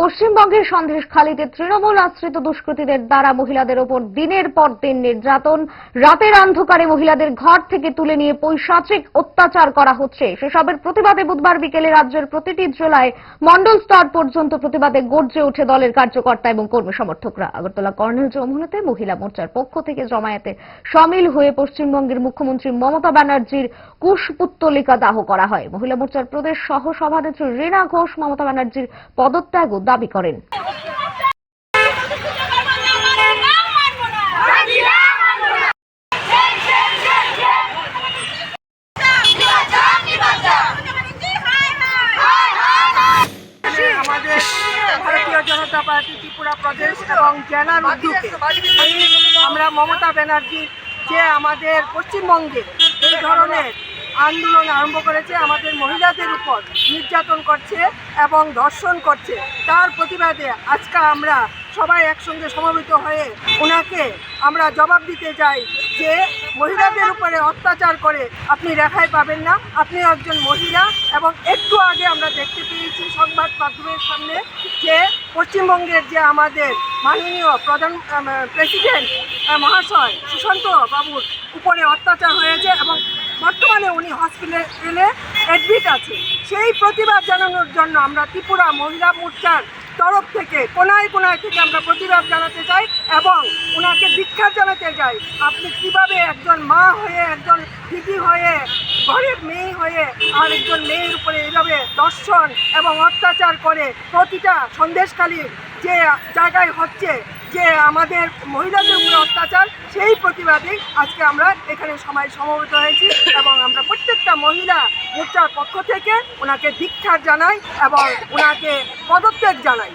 পশ্চিমবঙ্গের সন্দেশখালীতে তৃণমূল আশ্রিত দুষ্কৃতীদের দ্বারা মহিলাদের ওপর দিনের পর দিন নির্যাতন। রাতের অন্ধকারে মহিলাদের ঘর থেকে তুলে নিয়ে পৈশাচিক অত্যাচার করা হচ্ছে। সেসবের প্রতিবাদে বুধবার বিকেলে রাজ্যের প্রতিটি জেলায় মন্ডল স্তর পর্যন্ত প্রতিবাদে গর্জে উঠে দলের কার্যকর্তা এবং কর্মী সমর্থকরা। আগরতলা কর্নেল যমুনাতে মহিলা মোর্চার পক্ষ থেকে জমায়েতে সামিল হয়ে পশ্চিমবঙ্গের মুখ্যমন্ত্রী মমতা ব্যানার্জির কুশপুত্তলিকা দাহ করা হয়। মহিলা মোর্চার প্রদেশ সহ সভানেত্রী রীনা ঘোষ, মমতা ব্যানার্জির পদত্যাগও দাবি করেন। জনতা পার্টি ত্রিপুরা প্রদেশ এবং আমরা মমতা ব্যানার্জি যে আমাদের পশ্চিমবঙ্গে এই ধরনের আন্দোলন আরম্ভ করেছে আমাদের মহিলাদের উপর নির্যাতন করছে এবং ধর্ষণ করছে। তার প্রতিবাদে আজকে আমরা সবাই একসঙ্গে সমবেত হয়ে ওনাকে আমরা জবাব দিতে চাই যে মহিলাদের উপরে অত্যাচার করে আপনি রেখাই পাবেন না। আপনি একজন মহিলা এবং একটু আগে আমরা দেখতে পেয়েছি সংবাদ মাধ্যমের সামনে যে পশ্চিমবঙ্গের যে আমাদের মাননীয় প্রধান প্রেসিডেন্ট মহাশয় সুশান্ত বাবুর উপরে অত্যাচার হয়েছে এবং বর্তমানে উনি হসপিটালে অ্যাডমিট আছে। সেই প্রতিবাদ জানানোর জন্য আমরা ত্রিপুরা মহিলা মোর্চার তরফ থেকে কোনায় কোনায় থেকে আমরা প্রতিবাদ জানাতে চাই এবং ওনাকে দীক্ষা জানাতে চাই। আপনি কীভাবে একজন মা হয়ে, একজন দিদি হয়ে, ঘরের মেয়ে হয়ে আর একজন মেয়ের উপরে এভাবে দর্শন এবং অত্যাচার করে প্রতিটা সন্দেশকালীর যে জায়গায় হচ্ছে যে আমাদের মহিলাদের উপরে অত্যাচার, সেই প্রতিবাদে আজকে আমরা এখানে সবাই সমবেত হয়েছি এবং আমরা প্রত্যেকটা মহিলা মোর্চার পক্ষ থেকে ওনাকে দীক্ষা জানাই এবং ওনাকে পদত্যাগ জানাই।